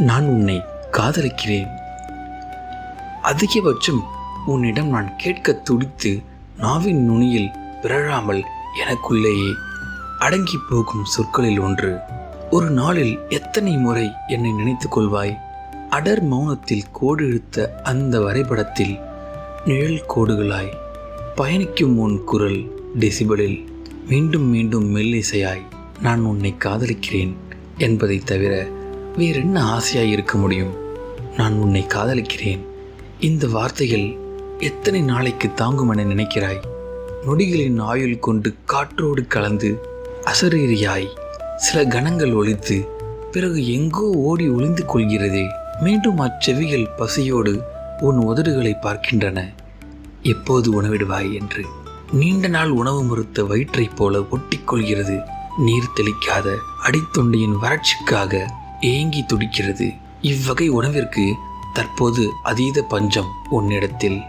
நான் உன்னை காதலிக்கிறேன். அதிகபட்சம் உன்னிடம் நான் கேட்க துடித்து நாவின் நுனியில் பிறழாமல் எனக்குள்ளேயே அடங்கி போகும் சொற்களில் ஒன்று ஒரு நாளில் எத்தனை முறை என்னை நினைத்துக் கொள்வாய்? அடர் மௌனத்தில் கோடு இழுத்த அந்த வரைபடத்தில் நிழல் கோடுகளாய் பயணிக்கும் உன் குரல் டெசிபலில் மீண்டும் மீண்டும் மெல்லிசையாய் நான் உன்னை காதலிக்கிறேன் என்பதை தவிர வேறென்ன ஆசையாக இருக்க முடியும்? நான் உன்னை காதலிக்கிறேன். இந்த வார்த்தைகள் எத்தனை நாளைக்கு தாங்கும் என நினைக்கிறாய்? நொடிகளின் ஆயுள் கொண்டு காற்றோடு கலந்து அசரீரியாய் சில கணங்கள் ஒழித்து பிறகு எங்கோ ஓடி ஒளிந்து கொள்கிறதே. மீண்டும் அச்செவிகள் பசியோடு உன் உதடுகளை பார்க்கின்றன. எப்போது உணவிடுவாய் என்று. நீண்ட நாள் உணவு மறுத்த வயிற்றைப் போல ஒட்டிக்கொள்கிறது. நீர் தெளிக்காத அடித்தொண்டையின் வறட்சிக்காக ஏங்கி துடிக்கிறது. இவ்வகை உணவிற்கு தற்போது அதீத பஞ்சம் உன்னிடத்தில்.